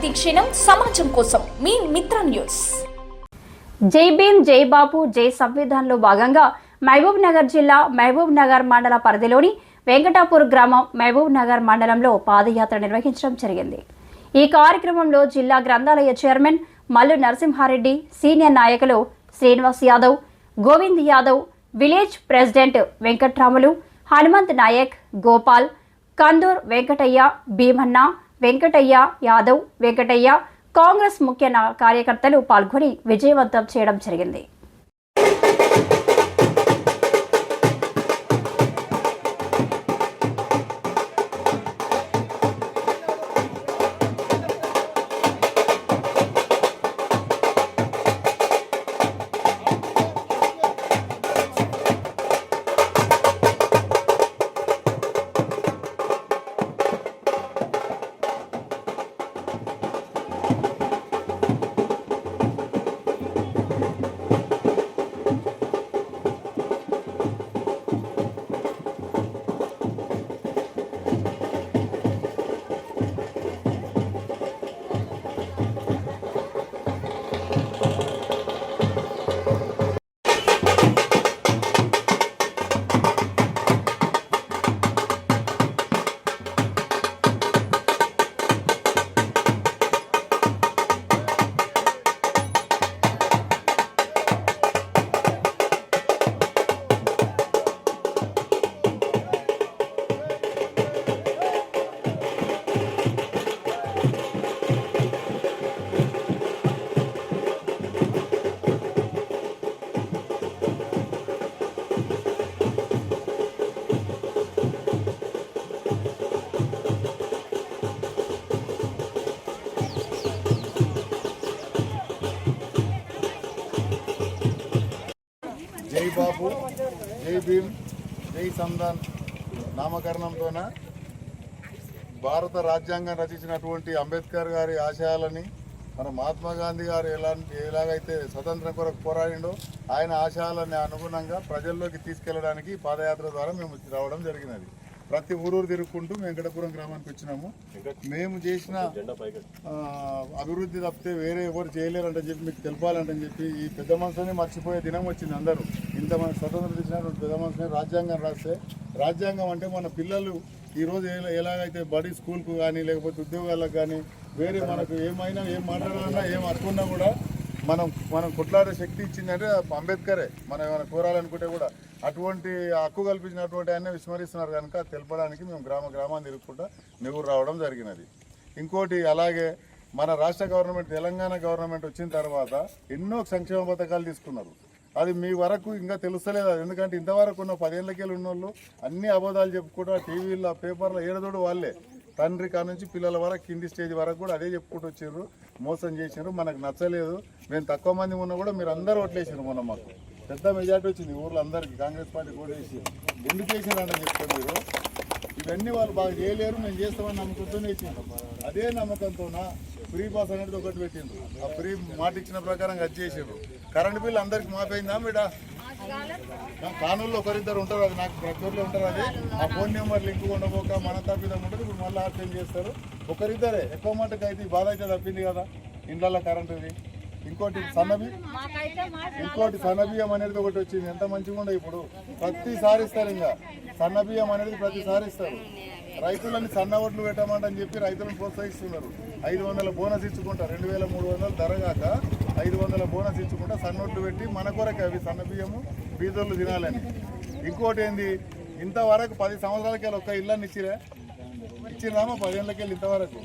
ప్రతిక్షణం సమాజం కోసం మీ మిత్ర న్యూస్. జై భీమ్ జై బాబు జై సంవిధాన్లో భాగంగా మహబూబ్ నగర్ జిల్లా మహబూబ్ నగర్ మండల పరిధిలోని వెంకటాపూర్ గ్రామం మహబూబ్ నగర్ మండలంలో పాదయాత్ర నిర్వహించడం జరిగింది. ఈ కార్యక్రమంలో జిల్లా గ్రంథాలయ చైర్మన్ మల్లు నరసింహారెడ్డి సీనియర్ నాయకులు శ్రీనివాస్ యాదవ్ గోవింద్ యాదవ్ విలేజ్ ప్రెసిడెంట్ వెంకట్రాములు హనుమంత్ నాయక్ గోపాల్ కందూర్ వెంకటయ్య భీమన్న వెంకటయ్య యాదవ్ వెంకటయ్య కాంగ్రెస్ ముఖ్య కార్యకర్తలు పాల్గొని విజయవంతం చేయడం జరిగింది. జై బాబు జై భీమ్ జై సందాన్ నామకరణంతోన భారత రాజ్యాంగం రచించినటువంటి అంబేద్కర్ గారి ఆశయాలని మన మహాత్మా గాంధీ గారు ఎలా ఎలాగైతే స్వతంత్రం కొరకు పోరాడిండో ఆయన ఆశయాలని అనుగుణంగా ప్రజల్లోకి తీసుకెళ్ళడానికి పాదయాత్ర ద్వారా మేము రావడం జరిగినది. ప్రతి ఊరూరు తిరుగుకుంటూ వెంకటపురం గ్రామానికి వచ్చినాము. మేము చేసిన అభివృద్ధి తప్పితే వేరే ఎవరు చేయలేరంటని చెప్పి మీకు తెలపాలంటని చెప్పి ఈ పెద్ద మనసుని మర్చిపోయే దినం వచ్చింది అందరూ. ఇంత మన స్వతంత్రం ఇచ్చినటువంటి పెద్ద మనసుని రాజ్యాంగం రాస్తే రాజ్యాంగం అంటే మన పిల్లలు ఈరోజు ఎలా- ఎలాగైతే బడి స్కూల్కు కానీ లేకపోతే ఉద్యోగాలకు కానీ వేరే మనకు ఏమైనా ఏం మాట్లాడాలన్నా ఏం అనుకున్నా కూడా మనం మనం కొట్లాడే శక్తి ఇచ్చిందంటే అంబేద్కరే. మనం ఏమైనా కోరాలనుకుంటే కూడా అటువంటి హక్కు కల్పించినటువంటి ఆయన విస్మరిస్తున్నారు కనుక తెలపడానికి మేము గ్రామ గ్రామాన్ని తిరుగుకుంటా నిగురు రావడం జరిగినది. ఇంకోటి అలాగే మన రాష్ట్ర గవర్నమెంట్ తెలంగాణ గవర్నమెంట్ వచ్చిన తర్వాత ఎన్నో సంక్షేమ పథకాలు తీసుకున్నారు. అది మీ వరకు ఇంకా తెలుస్తలేదు అది. ఎందుకంటే ఇంతవరకు ఉన్న పదేళ్ళకెళ్ళి ఉన్న వాళ్ళు అన్ని అబద్ధాలు చెప్పుకుంటూ టీవీల్లో పేపర్లో ఏడదోడు వాళ్ళే. తండ్రి కాడ నుంచి పిల్లల వరకు కింది స్టేజ్ వరకు కూడా అదే చెప్పుకుంటూ వచ్చారు మోసం చేసారు మనకు నచ్చలేదు. మేము తక్కువ మంది ఉన్నా కూడా మీరు అందరూ ఓట్లేసారు మొన్న మాకు. పెద్ద మెజార్టీ వచ్చింది ఊర్లో అందరికీ కాంగ్రెస్ పార్టీ కూడా వేసి ఎందుకు వేసారని చెప్తారు మీరు. ఇవన్నీ వాళ్ళు బాగా చేయలేరు మేము చేస్తామని నమ్మకంతోనే ఇచ్చిండ్రు. అదే నమ్మకంతోన ఫ్రీ పాస్ అనేది ఒకటి పెట్టిండ్రు. ఆ ఫ్రీ మాట ఇచ్చిన ప్రకారం అది చేసిండ్రు. కరెంట్ బిల్లు అందరికి మాపైందా మీడా కానూరులో ఒకరిద్దరు ఉంటారు అది నాకు ప్రతి ఊర్లో ఉంటారు అది. ఆ ఫోన్ నెంబర్ లింక్ ఉండబోక మన తప్పిదం ఉంటుంది ఇప్పుడు మళ్ళీ ఆర్టీఎం చేస్తారు. ఒకరిద్దరే ఎక్కువ మటుకు అయితే బాధ అయితే తప్పింది కదా ఇండ్లలో కరెంట్ ఇది ఇంకోటి సన్నబి ఇంకోటి సన్నబియ్యం అనేది ఒకటి వచ్చింది. ఎంత మంచిగా ఉండే ఇప్పుడు. ప్రతిసారి ఇస్తారు ఇంకా. సన్నబియ్యం అనేది ప్రతిసారి ఇస్తారు. రైతులని సన్న ఓట్లు పెట్టమంటని చెప్పి రైతులను ప్రోత్సహిస్తున్నారు. ఐదు వందల బోనస్ ఇచ్చుకుంటా. రెండు వేల మూడు వందలు ధర కాక ఐదు వందల బోనస్ ఇచ్చుకుంటా సన్న ఓట్లు పెట్టి మన కొరకే అవి సన్న బియ్యము బీదోళ్ళు తినాలని. ఇంకోటి ఏంది? ఇంతవరకు పది సంవత్సరాలకి ఒక్క ఇళ్ళని ఇచ్చిరే? ఇచ్చిరామా పదేళ్ళకి ఇంతవరకు?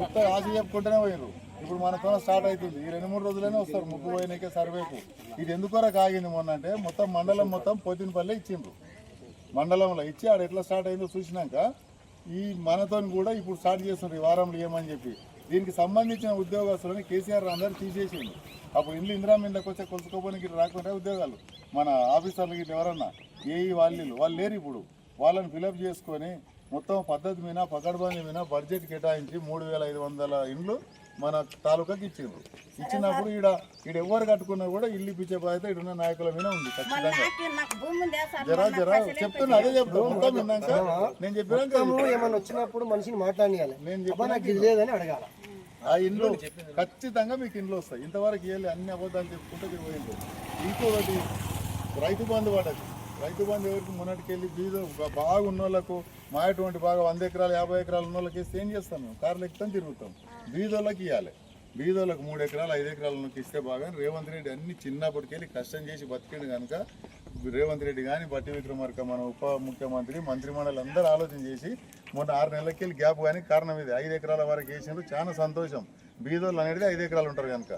మొత్తం ఆశ చెప్పుకుంటూనే పోయారు ఇప్పుడు మనతో స్టార్ట్ అవుతుంది. ఈ రెండు మూడు రోజులైనా వస్తారు. ముగ్గు పోయినాకే సర్వేకు. ఇది ఎందుకొరకు ఆగింది మొన్న అంటే మొత్తం మండలం మొత్తం పోతినపల్లి ఇచ్చిండ్రు. మండలంలో ఇచ్చి ఆడ ఎట్లా స్టార్ట్ అయిందో చూసినాక ఈ మనతో కూడా ఇప్పుడు స్టార్ట్ చేస్తున్నారు. ఈ వారంలో ఏమని చెప్పి. దీనికి సంబంధించిన ఉద్యోగస్తులను కేసీఆర్ అందరూ తీసేసింది అప్పుడు ఇల్లు ఇందిరా మిందకు వచ్చే కొలుసుకోపోయినకి రాకుండా ఉద్యోగాలు. మన ఆఫీసర్లు గిట్ల ఎవరన్నా ఏ వాళ్ళు వాళ్ళు లేరు ఇప్పుడు. వాళ్ళని ఫిలప్ చేసుకొని మొత్తం పద్ధతి మీద పకడ్బందీ మీద బడ్జెట్ కేటాయించి మూడు వేల ఐదు వందల ఇండ్లు మన తాలూకాకి ఇచ్చిండ్రు. ఇచ్చినప్పుడు ఈడ ఈడ ఎవరు కట్టుకున్నా కూడా ఇల్లు ఇప్పించే బాధ్యత ఈడున్న నాయకుల మీద ఉంది ఖచ్చితంగా. జరా జరా చెప్తున్నా అదే చెప్తా మొత్తం విన్నాక నేను చెప్పినాక ఏమన్నా వచ్చినప్పుడు మనిషిని మాట్లాడియాలి నేను ఇది లేదని అడగాల. ఆ ఇండ్లు ఖచ్చితంగా మీకు ఇండ్లు వస్తాయి. ఇంతవరకు వెళ్ళి అన్ని అబద్ధాలు చెప్పుకుంటే పోయింది ఇంకొకటి రైతు బంధు పడదు రైతు బంధు ఎవరికి మొన్నటికెళ్ళి బీజం బీద బాగున్న వాళ్ళకు మా అటువంటి బాగా వంద ఎకరాలు యాభై ఎకరాలు ఉన్న వాళ్ళకి ఇస్తే ఏం చేస్తాం మేము? కార్లు ఎక్కుతాం తిరుగుతాం. బీదోళ్ళకి ఇవ్వాలి బీదోళ్ళకి మూడు ఎకరాలు ఐదు ఎకరాలకి ఇస్తే బాగా రేవంత్ రెడ్డి అన్ని చిన్నప్పటికెళ్ళి కష్టం చేసి బతికిండు కనుక రేవంత్ రెడ్డి కానీ బట్టి విక్రమార్క మన ఉప ముఖ్యమంత్రి మంత్రిమండలి అందరూ ఆలోచన చేసి మొన్న ఆరు నెలలకి వెళ్ళి గ్యాప్ కానీ కారణం ఇది. ఐదు ఎకరాల వరకు వేసినారు చాలా సంతోషం. బీదోళ్ళు అనేది ఐదు ఎకరాలు ఉంటారు కనుక.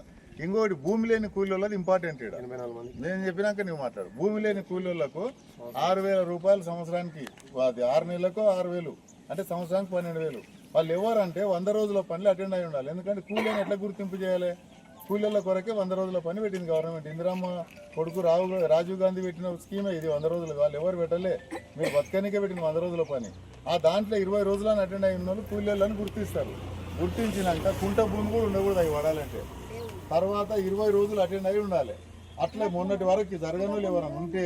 ఇంకోటి భూమి లేని కూలీళ్ళది ఇంపార్టెంట్ ఇక్కడ నేను చెప్పినాక నువ్వు మాట్లాడు. భూమి లేని కూలీలకు ఆరు వేల రూపాయలు సంవత్సరానికి అది ఆరు నెలలకు ఆరు వేలు అంటే సంవత్సరానికి పన్నెండు వేలు. వాళ్ళు ఎవరంటే వంద రోజుల పనులు అటెండ్ అయి ఉండాలి. ఎందుకంటే కూలీని ఎట్లా గుర్తింపు చేయాలి? కూలీల కొరకే వంద రోజుల పని పెట్టింది గవర్నమెంట్ ఇందిరమ్మ కొడుకు రాహుల్ రాజీవ్ గాంధీ పెట్టిన స్కీమే ఇది వంద రోజులు వాళ్ళు ఎవరు పెట్టలే. మీరు బతకనికే పెట్టిన వంద రోజుల పని. ఆ దాంట్లో ఇరవై రోజులను అటెండ్ అయిన వాళ్ళు కూలీలను గుర్తిస్తారు. గుర్తించినాక కుంట భూమి కూడా ఉండకూడదు అవి పడాలంటే. తర్వాత ఇరవై రోజులు అటెండ్ అయి ఉండాలి. అట్లే మొన్నటి వరకు జరగనులు ఎవరైనా ఉంటే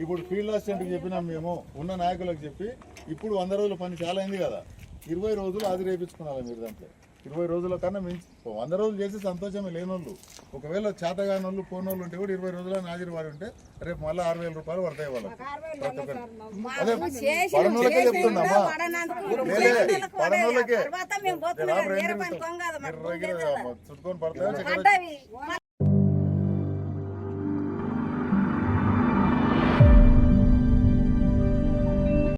ఇప్పుడు ఫీల్డ్ అసిస్టెంట్కి చెప్పినాం మేము ఉన్న నాయకులకు చెప్పి ఇప్పుడు వంద రోజుల పని చాలా అయింది కదా. ఇరవై రోజులు అది రేపించుకున్నారా మీరు దాంట్లో? ఇరవై రోజుల కన్నా మించి. వంద రోజులు చేసి సంతోషమే లేనోళ్ళు. ఒకవేళ చేతగాని వాళ్ళు పోనోళ్ళు ఉంటే కూడా ఇరవై రోజుల హాజరు వాడి ఉంటే రేపు మళ్ళీ ఆరు వేల రూపాయలు పడతాయి వాళ్ళకి. పడనోళ్ళకే చెప్తున్నామా? పడనోళ్ళకే. వేరే చుట్టుకొని పడతాయో?